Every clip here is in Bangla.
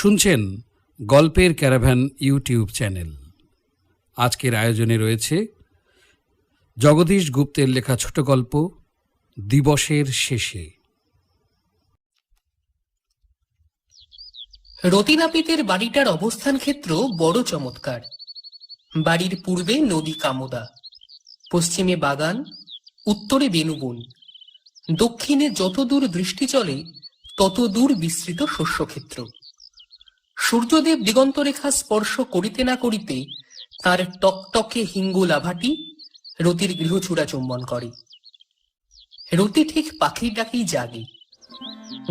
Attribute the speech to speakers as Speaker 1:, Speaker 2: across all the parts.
Speaker 1: শুনছেন গল্পের ক্যারাভ্যান ইউটিউব চ্যানেল। আজকের আয়োজনে রয়েছে জগদীশ গুপ্তের লেখা ছোট গল্প দিবসের শেষে।
Speaker 2: রতিনাপিতের বাড়িটার অবস্থান ক্ষেত্র বড় চমৎকার। বাড়ির পূর্বে নদী কামদা, পশ্চিমে বাগান, উত্তরে বেনুবন। দক্ষিণে যতদূর দৃষ্টি চলে, ততদূর বিস্তৃত শস্যক্ষেত্র। সূর্যদেব দিগন্তরেখা স্পর্শ করিতে না করিতে তার টকটকে হিঙ্গু লাভাটি রতির গৃহচূড়া চুম্বন করে। রতি ঠিক পাখির ডাকেই জাগে।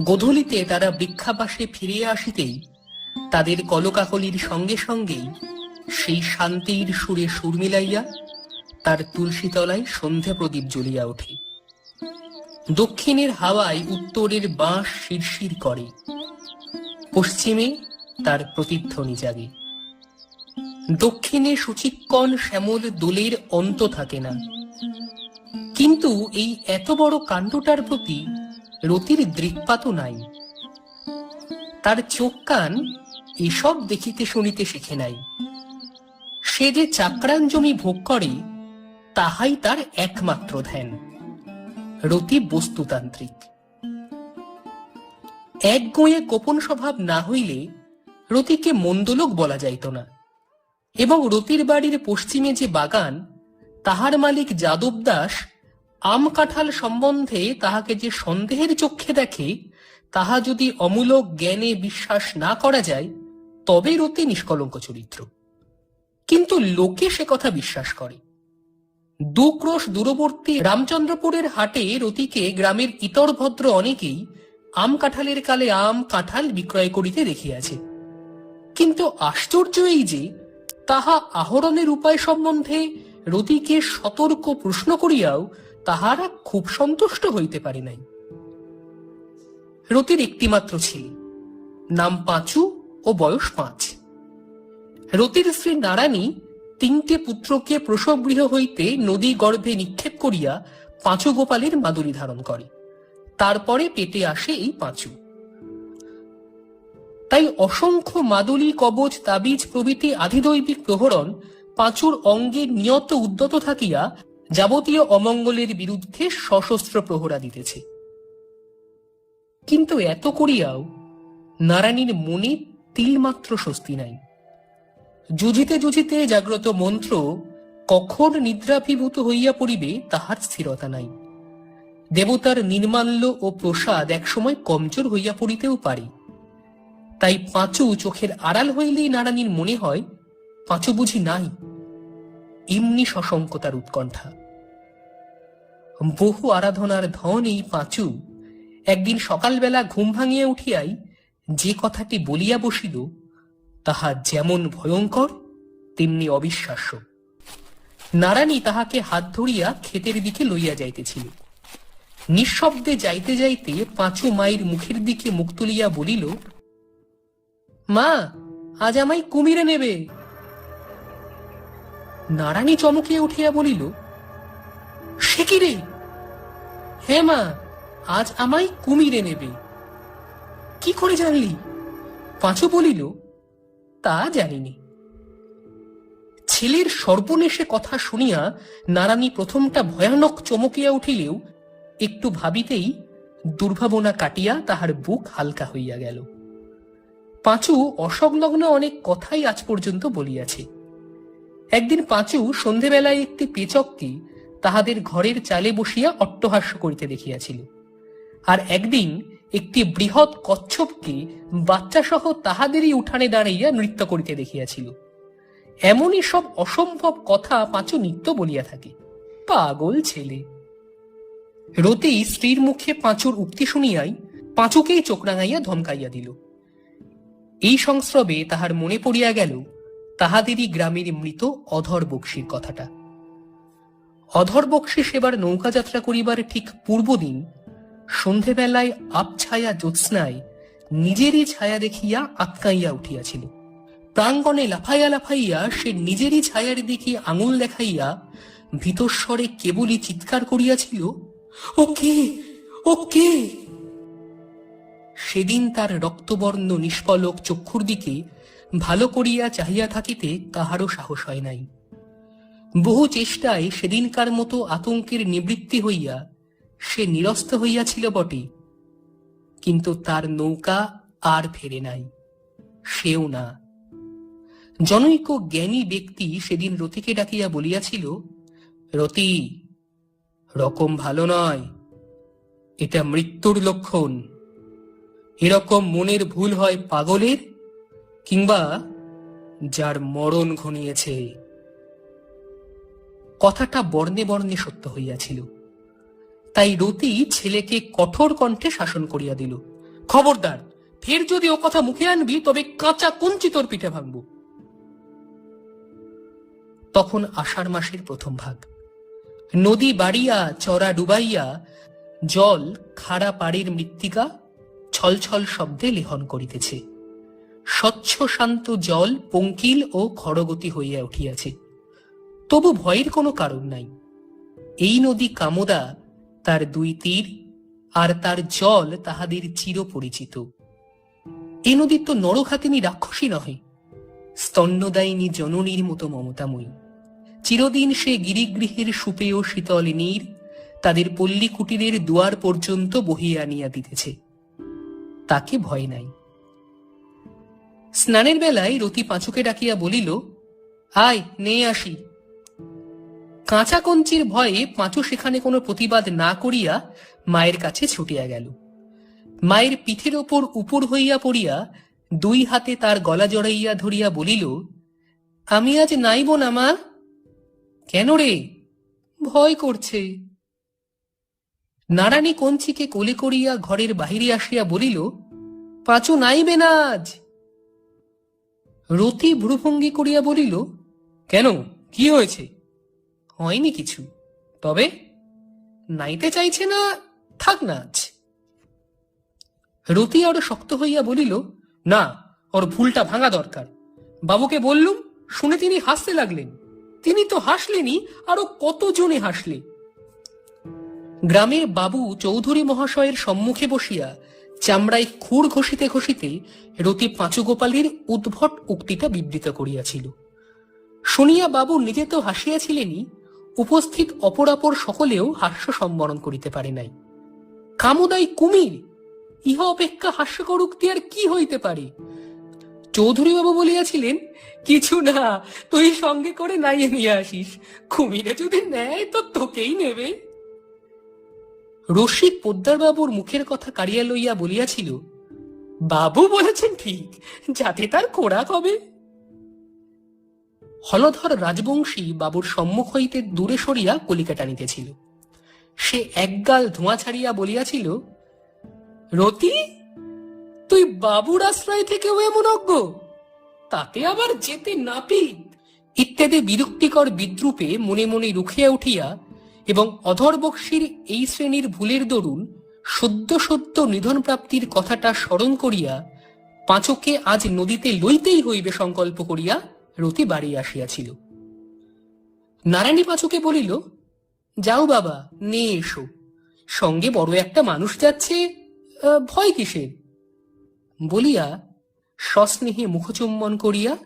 Speaker 2: গোধূলিতে তারা বৃক্ষাবাসে ফিরিয়া আসিতেই তাদের কলকাকলির সঙ্গে সঙ্গেই সেই শান্তির সুরে সুর মিলাইয়া তার তুলসীতলায় সন্ধ্যা প্রদীপ জ্বলিয়া ওঠে। দক্ষিণের হাওয়ায় উত্তরের বাঁশ শিরশির করে। পশ্চিমে তার প্রতিধ্বনি জাগে দক্ষিণে সুচিক্কণ শ্যামল দোলের অন্ত থাকে না। কিন্তু এই এত বড় কাণ্ডটার প্রতি রতির দৃকপাতও নাই। তার চোখ কান এসব দেখিতে শুনিতে শিখে নাই। সে যে চাকরান জমি ভোগ করে, তাহাই তার একমাত্র ধ্যান। রতি বস্তুতান্ত্রিক। এক গোয়ে গোপন স্বভাব না হইলে রতিকে মন্দলোক বলা যাইত না। এবং রতির বাড়ির পশ্চিমে যে বাগান, তাহার মালিক যাদব দাস আম কাঁঠাল সম্বন্ধে তাহাকে যে সন্দেহের চক্ষে দেখে, তাহা যদি অমূলক জ্ঞানে বিশ্বাস না করা যায়, তবে রতি নিষ্কলঙ্ক চরিত্র। কিন্তু লোকে সে কথা বিশ্বাস করে। দু ক্রোশ দূরবর্তী রামচন্দ্রপুরের হাটে রতিকে গ্রামের ইতর ভদ্র অনেকেই আম কাঁঠালের কালে আম কাঁঠাল বিক্রয় করিতে দেখিয়াছে। কিন্তু আশ্চর্য এই যে, তাহা আহরণের উপায় সম্বন্ধে রতিকে সতর্ক প্রশ্ন করিয়াও তাহারা খুব সন্তুষ্ট হইতে পারে নাই। রতির একটিমাত্র ছেলে, নাম পাঁচু ও বয়স পাঁচ। রতির স্ত্রী নারায়ণী তিনটে পুত্রকে প্রসব গৃহ হইতে নদী গর্ভে নিক্ষেপ করিয়া পাঁচু গোপালের মাদুরি ধারণ করে। তারপরে পেটে আসে এই পাঁচু। তাই অসংখ্য মাদুলি, কবচ, তাবিজ প্রভৃতি আধিদৈবিক প্রহরণ পাঁচুর অঙ্গে নিয়ত উদ্যত থাকিয়া যাবতীয় অমঙ্গলের বিরুদ্ধে সশস্ত্র প্রহরা দিতেছে। কিন্তু এত করিয়াও নারায়ণীর মনে তিলমাত্র স্বস্তি নাই। যুঝিতে যুঝিতে জাগ্রত মন্ত্র কখন নিদ্রাভিভূত হইয়া পড়িবে তাহার স্থিরতা নাই। দেবতার নির্মাল্য ও প্রসাদ একসময় কমজোর হইয়া পড়িতেও পারে। তাই পাঁচু চোখের আড়াল হইলেই নারায়ণীর মনে হয়, পাঁচু বুঝি নাই। এমনি সশঙ্কতার উৎকণ্ঠা। বহু আরাধনার ধন এই পাঁচু। একদিন সকালবেলা ঘুম ভাঙিয়া উঠিয়াই যে কথাটি বলিয়া বসিল, তাহা যেমন ভয়ঙ্কর, তেমনি অবিশ্বাস্য। নারায়ণী তাহাকে হাত ধরিয়া ক্ষেতের দিকে লইয়া যাইতেছিল। নিঃশব্দে যাইতে যাইতে পাঁচু মায়ের মুখের দিকে মুখ তুলিয়া বলিল মা, আজ আমায় কুমিরে নেবে। নারায়ণী চমকিয়া উঠিয়া বলিল, সে কি রে? হে মা, আজ আমায় কুমিরে নেবে। কি করে জানলি? পাঁচু বলিল, তা জানিনি। ছেলের সর্বনেশে কথা শুনিয়া নারায়ণী প্রথমটা ভয়ানক চমকিয়া উঠিলেও একটু ভাবিতেই দুর্ভাবনা কাটিয়া তাহার বুক হালকা হইয়া গেল। পাঁচু অসংলগ্ন অনেক কথাই আজ পর্যন্ত বলিয়াছে। একদিন পাঁচু সন্ধেবেলায় একটি পেচককে তাহাদের ঘরের চালে বসিয়া অট্টহাস্য করিতে দেখিয়াছিল। আর একদিন একটি বৃহৎ কচ্ছপকে বাচ্চাসহ তাহাদেরই উঠানে দাঁড়াইয়া নৃত্য করিতে দেখিয়াছিল। এমনই সব অসম্ভব কথা পাঁচু নিত্য বলিয়া থাকে। পাগল ছেলে। রতি স্ত্রীর মুখে পাঁচুর উক্তি শুনিয়াই পাঁচুকেই চোখ রাঙাইয়া ধমকাইয়া দিল। এই সংস্রবে তাহার মনে পড়িয়া গেল, তাহাদেরই গ্রামের মৃত অধর বক্সির কথাটা। অধর বক্সি সেবার নৌকা যাত্রা করিবার ঠিক পূর্বদিন সন্ধেবেলায় আপছায়া জ্যোৎস্নায় নিজেরই ছায়া দেখিয়া আতকাইয়া উঠিয়াছিল। প্রাঙ্গণে লাফাইয়া লাফাইয়া সে নিজেরই ছায়ার দিকে আঙুল দেখাইয়া ভীতস্বরে কেবলই চিৎকার করিয়াছিল, ও কে? ও কে? সেদিন তার রক্তবর্ণ নিষ্পলক চক্ষুর দিকে ভালো করিয়া চাহিয়া থাকিতে কাহারও সাহস হয় নাই। বহু চেষ্টায় সেদিনকার মতো আতঙ্কের নিবৃত্তি হইয়া সে নিরস্ত হইয়াছিল বটে, কিন্তু তার নৌকা আর ফেরে নাই, সেও না। জনৈক জ্ঞানী ব্যক্তি সেদিন রতিকে ডাকিয়া বলিয়াছিল রতি রকম ভালো নয়, এটা মৃত্যুর লক্ষণ। এরকম মনের ভুল হয় পাগলের, কিংবা যার মরণ ঘনিয়েছে। কথাটা বর্ণে বর্ণে সত্য হইয়াছিল। তাই রতি ছেলেকে কঠোর কণ্ঠে শাসন করিয়া দিল। খবরদার, ফের যদি ও কথা মুখে আনবি, তবে কাঁচা কঞ্চি তোর পিঠে ভাঙব। তখন আষাঢ় মাসের প্রথম ভাগ। নদী বাড়িয়া, চড়া ডুবাইয়া, জল খাড়া পাড়ির মৃত্তিকা ছলছল শব্দে লেহন করিতেছে। স্বচ্ছ শান্ত জল পঙ্কিল ও খড়গতি হইয়া উঠিয়াছে। তবু ভয়ের কোনো কারণ নাই। এই নদী কামদা, তার দুই তীর আর তার জল তাহাদের চির পরিচিত এ নদী তো নরঘাতিনী রাক্ষসী নহে। স্তন্যদায়িনী জননীর মতো মমতাময়ী। চিরদিন সে গিরিগৃহের সুপেয় শীতল নীর তাদের পল্লী কুটিরের দুয়ার পর্যন্ত বহিয়া আনিয়া দিতেছে। তাকে ভয় নাই। স্নানের বেলায় রতি পাঁচুকে ডাকিয়া বলিল, আয় নে আসি। কাঁচা কঞ্চির ভয়ে পাঁচু সেখানে কোনো প্রতিবাদ না করিয়া মায়ের কাছে ছুটিয়া গেল। মায়ের পিঠের ওপর উপর হইয়া পড়িয়া দুই হাতে তার গলা জড়াইয়া ধরিয়া বলিল, আমি আজ নাইব না মা? কেন রে? ভয় করছে। নারায়ণী কঞ্চিকে কোলে করিয়া ঘরের বাহিরে আসিয়া বলিল, পাঁচু নাইবে না আজ রতি ভ্রুভঙ্গি করিয়া বলিল, কেন? কি হয়েছে? হয়নি কিছু। তবে নাইতে চাইছে না থাক না আজ রতি আরও শক্ত হইয়া বলিল, না, ওর ভুলটা ভাঙা দরকার। বাবুকে বললুম, শুনে তিনি হাসতে লাগলেন। তিনি তো হাসলেনই, আরও কতজনে হাসলে? গ্রামের বাবু চৌধুরী মহাশয়ের সম্মুখে বসিয়া চামড়ায় খুর ঘষিতে ঘষিতে রতি পাঁচু গোপালের উদ্ভট উক্তিটা বিবৃত করিয়াছিল। শুনিয়া বাবু নিজে তো হাসিয়াছিলেনই, উপস্থিত অপরাপর সকলেও হাস্য সম্বরণ করিতে পারে নাই। কামুদাই কুমির, ইহা অপেক্ষা হাস্যকর উক্তি আর কি হইতে পারে? চৌধুরী বাবু বলিয়াছিলেন, কিছু না, তুই সঙ্গে করে নাইয়ে নিয়ে আসিস। কুমিরে যদি নেয় তো তোকেই নেবে। রসিক পোদ্দার বাবুর মুখের কথা কাড়িয়া লইয়া বলিয়াছিল, বাবু বলেছেন ঠিক, যাতে তার খোরাক হবে। হলধর রাজবংশী বাবুর সম্মুখ হইতে দূরে সরিয়া কলিকা টানিতেছিল সে একগাল ধোঁয়া ছাড়িয়া বলিয়াছিল, রতি, তুই বাবুর আশ্রয় থেকেও এমন অজ্ঞ। তাতে আবার যেতে নাপিত? ইত্যাদি বিরক্তিকর বিদ্রুপে মনে মনে রুখিয়া উঠিয়া এবং অধর বক্সির এই শ্রেণির ভুলের দরুন সদ্য সদ্য নিধন প্রাপ্তির কথাটা স্মরণ করিয়া পাঁচকে আজ নদীতে লইতেই হইবে সংকল্প করিয়া রতি বাড়ি আসিয়াছিল। নারায়ণী পাঁচকে বলিল, যাও বাবা নে এসো। সঙ্গে বড় একটা মানুষ যাচ্ছে ভয় কিসের? বলিয়া সস্নেহে মুখচুম্বন করিয়া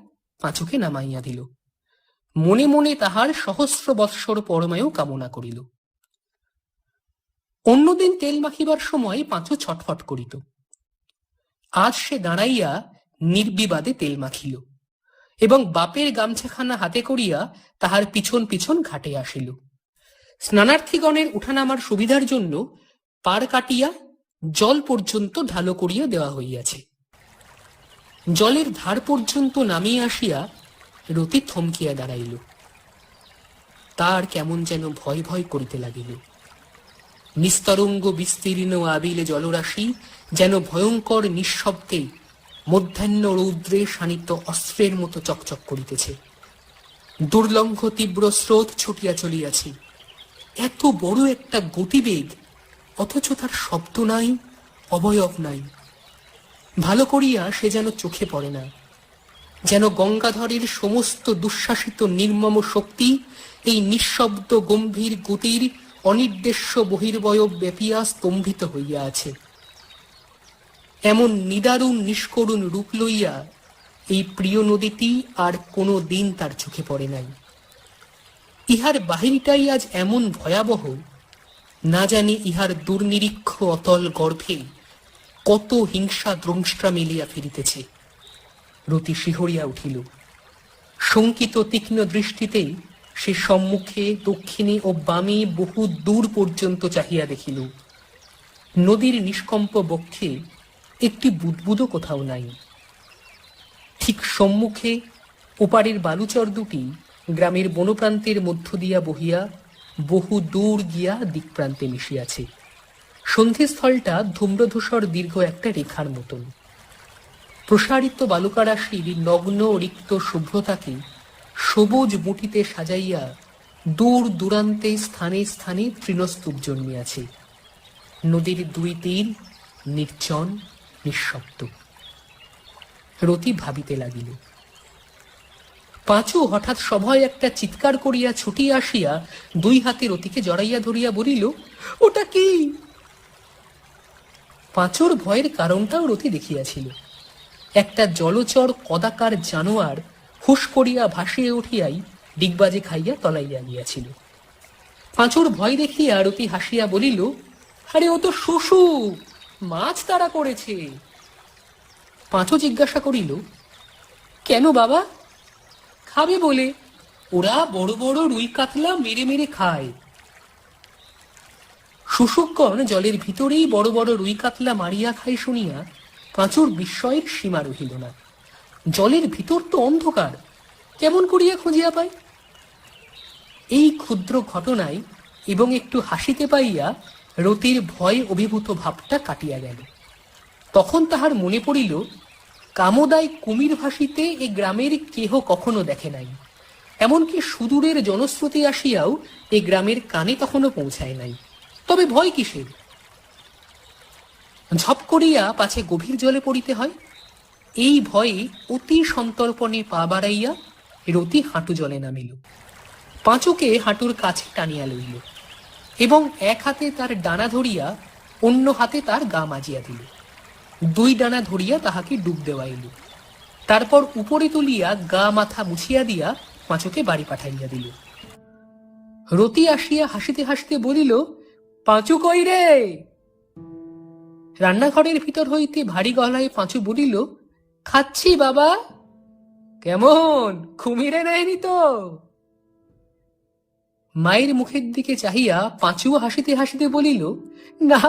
Speaker 2: পাঁচুকে নামাইয়া দিল। মনে মনে তাহার সহস্র বৎসর পরমায়ও কামনা করিল। অন্যদিন তেল মাখিবার সময় পাঁচু ছটফট করিত। আজ সে দাঁড়াইয়া নির্বিবাদে তেল মাখিল এবং বাপের গামছাখানা হাতে করিয়া তাহার পিছন পিছন ঘাটে আসিল। স্নানার্থীগণের উঠানামার সুবিধার জন্য পার কাটিয়া জল পর্যন্ত ঢালো করিয়া দেওয়া হইয়াছে। জলের ধার পর্যন্ত নামিয়া আসিয়া রতি থমকিয়া দাঁড়াইল। তার কেমন যেন ভয় ভয় করিতে লাগিল। নিস্তরঙ্গ বিস্তীর্ণ আবিলে জলরাশি যেন ভয়ঙ্কর নিঃশব্দে মধ্যাহ্ন রৌদ্রে শানিত অস্ত্রের মতো চকচক করিতেছে। দুর্লঙ্ঘ তীব্র স্রোত ছুটিয়া চলিয়াছে। এত বড় একটা গতিবেগ, অথচ তার শব্দ নাই, অবয়ব নাই। ভালো করিয়া সে যেন চোখে পড়ে না। যেন গঙ্গাধরের সমস্ত দুঃশাসিত নির্মম শক্তি এই নিঃশব্দ গম্ভীর গতির অনির্দেশ্য বহির্বয় ব্যাপিয়া স্তম্ভিত হইয়া আছে। এমন নিদারুণ নিষ্করুণ রূপ লইয়া এই প্রিয় নদীটি আর কোনো দিন তার চোখে পড়ে নাই। ইহার বাহিরটাই আজ এমন ভয়াবহ, না জানি ইহার দুর্নিরীক্ষ অতল গর্ভে কত হিংসা দ্রংষ্টা মিলিয়া ফিরিতেছে। রতি শিহরিয়া উঠিল। শঙ্কিত, তীক্ষ্ণ দৃষ্টিতে সে সম্মুখে, দক্ষিণে ও বামে বহু দূর পর্যন্ত চাহিয়া দেখিল। নদীর নিষ্কম্প বক্ষে একটি বুদবুদও কোথাও নাই। ঠিক সম্মুখে ওপারের বালুচর দুটি গ্রামের বনপ্রান্তের মধ্য দিয়া বহিয়া বহু দূর গিয়া দিকপ্রান্তে মিশিয়াছে। সন্ধিস্থলটা ধূম্রধূসর দীর্ঘ একটা রেখার মতন। প্রসারিত বালুকারাশির নগ্ন রিক্ত শুভ্রতাকে সবুজ মুঠিতে সাজাইয়া দূর দূরান্তে স্থানে স্থানে তৃণস্তূপ জন্মিয়াছে। নদীর দুই তীর নির্জন, নিঃশব্দ। রতি ভাবিতে লাগিল, পাঁচু হঠাৎ সভায় একটা চিৎকার করিয়া ছুটিয়া আসিয়া দুই হাতে রতিকে জড়াইয়া ধরিয়া বলিল, ওটা কি? পাঁচুর ভয়ের কারণটাও রতি দেখিয়াছিল। একটা জলচর কদাকার জানোয়ার হুশ করিয়া ভাসিয়ে উঠিয়াই ডিগবাজে খাইয়া তলাইয়া গিয়াছিল। পাঁচুর ভয় দেখিয়া রতি হাসিয়া বলিল, আরে ও তো শুশু মাছ তারা করেছে। পাঁচু জিজ্ঞাসা করিল, কেন বাবা? খাবে বলে, ওরা বড় বড় রুই কাতলা মেরে মেরে খায়। শুশুকগণ জলের ভিতরেই বড় বড় রুই কাতলা মারিয়া খায় শুনিয়া পাঁচুর বিস্ময়ের সীমা রহিল না। জলের ভিতর তো অন্ধকার, কেমন করিয়া খুঁজিয়া পায় এই ক্ষুদ্র ঘটনায় এবং একটু হাসিতে পাইয়া রতির ভয় অভিভূত ভাবটা কাটিয়া গেল। তখন তাহার মনে পড়িল, কামদায় কুমির ভাসিতে এ গ্রামের কেহ কখনো দেখে নাই। এমনকি সুদূরের জনশ্রুতি আসিয়াও এ গ্রামের কানে তখনও পৌঁছায় নাই। তবে ভয় কিসের? ঝপ করিয়া পাছে গভীর জলে পড়িতে হয়। এই ভয়ে অতি সন্তর্পণে পা বাড়াইয়া রতি হাঁটু জলে নামিল। পাঁচুকে হাঁটুর কাছে টানিয়া লইল এবং এক হাতে তার ডানা ধরিয়া অন্য হাতে তার গা মাজিয়া দিল। দুই ডানা ধরিয়া তাহাকে ডুব দেওয়াইল। তারপর উপরে তুলিয়া গা মাথা মুছিয়া দিয়া পাঁচুকে বাড়ি পাঠাইয়া দিল। রতি আসিয়া হাসিতে হাসিতে বলিল, পাঁচু কই রে? রান্নাঘরের ভিতর হইতে ভারী গলায় পাঁচু বলিল, খাচ্ছি বাবা। কেমন? কুমিরে নেয়নি তো? মায়ের মুখের দিকে চাহিয়া পাঁচুও হাসিতে হাসিতে বলিল, না।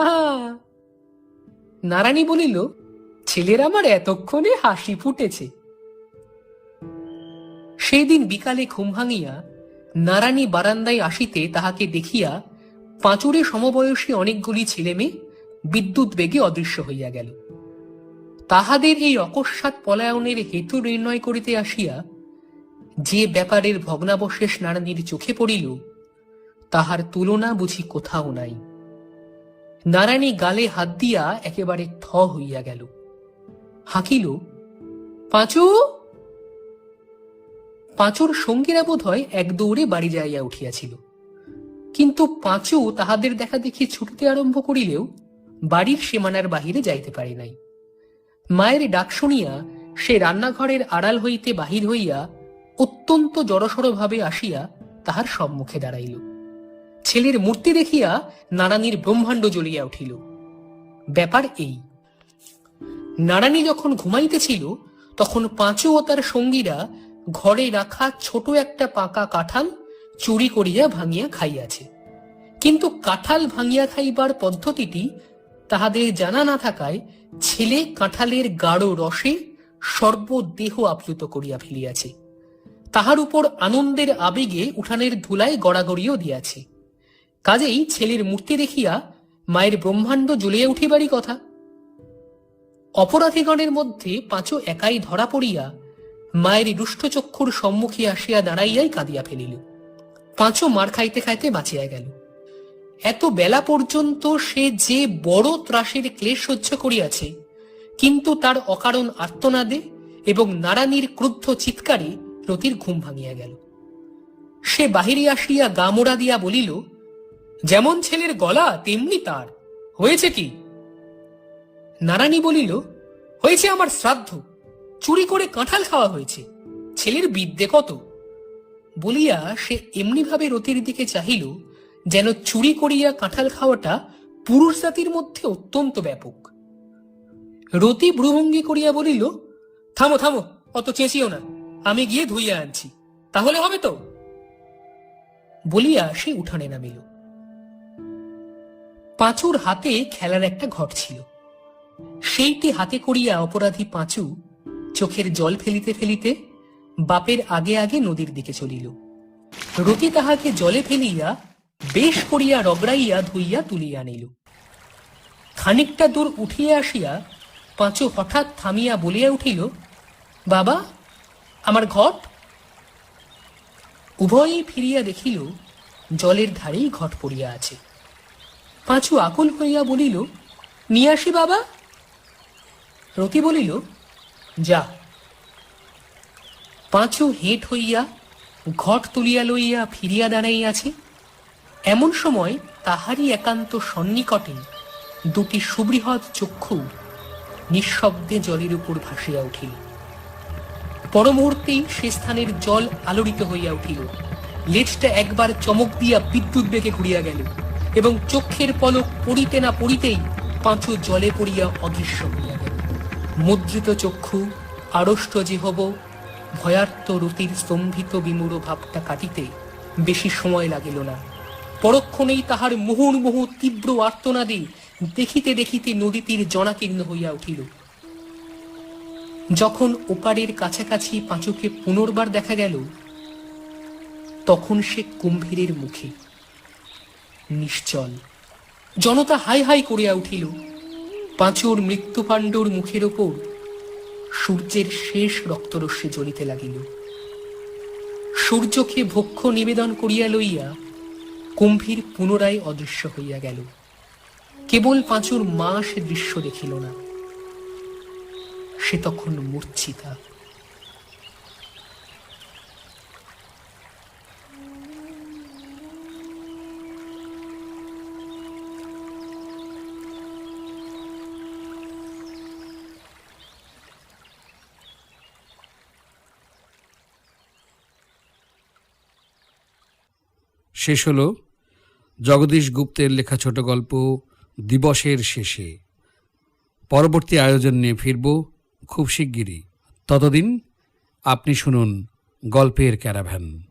Speaker 2: নারানী বলিল, ছেলের আমার এতক্ষণে হাসি ফুটেছে। সেই দিন বিকালে ঘুম ভাঙিয়া নারানী বারান্দায় আসিতে তাহাকে দেখিয়া পাঁচুরে সমবয়সী অনেকগুলি ছেলেমেয়ে বিদ্যুৎ বেগে অদৃশ্য হইয়া গেল। তাহাদের এই অকস্মাৎ পলায়নের হেতু নির্ণয় করিতে আসিয়া যে ব্যাপারের ভগ্নাবশেষ নারানীর চোখে পড়িল, তাহার তুলনা বুঝি কোথাও নাই। নারায়ণী গালে হাত দিয়া একেবারে থ হইয়া গেল। হাঁকিল, পাঁচু, পাঁচুর সঙ্গীরা বোধ হয় এক দৌড়ে বাড়ি যাইয়া উঠিয়াছিল। কিন্তু পাঁচু তাহাদের দেখা দেখি ছুটিতে আরম্ভ করিলেও বাড়ির সীমানার বাহিরে যাইতে পারে নাই। মায়ের ডাক শুনিয়া সে রান্নাঘরের আড়াল হইতে বাহির হইয়া অত্যন্ত জড়সড় ভাবে আসিয়া তাহার সম্মুখে দাঁড়াইল। ছেলের মূর্তি দেখিয়া নারানীর ব্রহ্মাণ্ড জ্বলিয়া উঠিল। ব্যাপার এই নারানী যখন ঘুমাইতেছিল, তখন পাঁচু ও তার সঙ্গীরা ঘরে রাখা ছোট একটা পাকা কাঁঠাল চুরি করিয়া ভাঙিয়া খাইয়াছে। কিন্তু কাঁঠাল ভাঙিয়া খাইবার পদ্ধতিটি তাহাদের জানা না থাকায় ছেলে কাঁঠালের গাঢ় রসে সর্বদেহ আপ্লুত করিয়া ফেলিয়াছে। তাহার উপর আনন্দের আবেগে উঠানের ধুলায় গড়াগড়িও দিয়াছে। কাজেই ছেলের মূর্তি দেখিয়া মায়ের ব্রহ্মাণ্ড জ্বলিয়া উঠিবারই কথা। অপরাধীগণের মধ্যে পাঁচো একাই ধরা পড়িয়া মায়ের রুষ্টচক্ষুর সম্মুখে আসিয়া দাঁড়াইয়াই কাঁদিয়া ফেলিল। পাঁচো মার খাইতে খাইতে বাঁচিয়া গেল। এত বেলা পর্যন্ত সে যে বড় ত্রাসের ক্লেশ সহ্য করিয়াছে, কিন্তু তার অকারণ আত্মনাদে এবং নারানীর ক্রুদ্ধ চিৎকারে রতির ঘুম ভাঙিয়া গেল। সে বাহিরে আসিয়া গা মোড়া দিয়া বলিল, যেমন ছেলের গলা, তেমনি তার। হয়েছে কি? নারানী বলিল, হয়েছে আমার শ্রাদ্ধ। চুরি করে কাঁঠাল খাওয়া হয়েছে। ছেলের বিদ্যে কত? বলিয়া সে এমনিভাবে রতির দিকে চাহিল যেন চুরি করিয়া কাঁঠাল খাওয়াটা পুরুষ জাতির মধ্যে অত্যন্ত ব্যাপক। রতি ভ্রুভঙ্গি করিয়া বলিল, থামো থামো, অত চেঁচিও না, আমি গিয়ে ধুইয়া আনছি, তাহলে হবে তো? বলিয়া সে উঠানে নামিল। পাঁচুর হাতে খেলার একটা ঘট ছিল। সেইটি হাতে করিয়া অপরাধী পাঁচু চোখের জল ফেলিতে ফেলিতে বাপের আগে আগে নদীর দিকে চলিল। রতি তাহাকে জলে ফেলিয়া বেশ করিয়া রগড়াইয়া ধুইয়া তুলিয়া আনিল খানিকটা দূর উঠিয়া আসিয়া পাঁচু হঠাৎ থামিয়া বলিয়া উঠিল, বাবা, আমার ঘট? উভয়ই ফিরিয়া দেখিল, জলের ধারেই ঘট পড়িয়া আছে। পাঁচু আকুল হইয়া বলিল, নিয়ে আসি বাবা। রতি বলিল, যা। পাঁচু হেঁট হইয়া ঘট তুলিয়া লইয়া ফিরিয়া দাঁড়াইয়াছে। এমন সময় তাহারই একান্ত সন্নিকটে দুটি সুবৃহৎ চক্ষু নিঃশব্দে জলের উপর ভাসিয়া উঠিল। পরমুহূর্তেই সে স্থানের জল আলোড়িত হইয়া উঠিল। লেজটা একবার চমক দিয়া বিদ্যুৎ বেগে ঘুরিয়া গেল এবং চক্ষের পলক পড়িতে না পড়িতেই পাঁচু জলে পড়িয়া অদৃশ্য হইয়া গেল। মুদ্রিত চক্ষু, আড়ষ্ট জিহব ভয়ার্ত রতির স্তম্ভিত বিমূঢ় ভাবটা কাটিতে বেশি সময় লাগিল না। পরক্ষণেই তাহার মুহুর্মুহু তীব্র আর্তনাদে দেখিতে দেখিতে নদী তীর জনাকীর্ণ হইয়া উঠিল। যখন ওপারের কাছাকাছি পাঁচুকে পুনর্বার দেখা গেল, তখন সে কুম্ভীরের মুখে, নিশ্চল, জনতা হাই হাই করিয়া উঠিল। পাঁচুর মৃত্যুপাণ্ডুর মুখের ওপর সূর্যের শেষ রক্তরশ্মি জ্বলিতে লাগিল। সূর্যকে ভক্ষ নিবেদন করিয়া লইয়া কুম্ভীর পুনরায় অদৃশ্য হইয়া গেল। কেবল পাঁচুর মা সে দৃশ্য দেখিল না। সে তখন মূর্ছিতা।
Speaker 1: শেষ হল জগদীশ গুপ্তের লেখা ছোট গল্প দিবসের শেষে। পরবর্তী আয়োজন নিয়ে ফিরব খুব শিগগিরই। ততদিন আপনি শুনুন গল্পের ক্যারাভ্যান।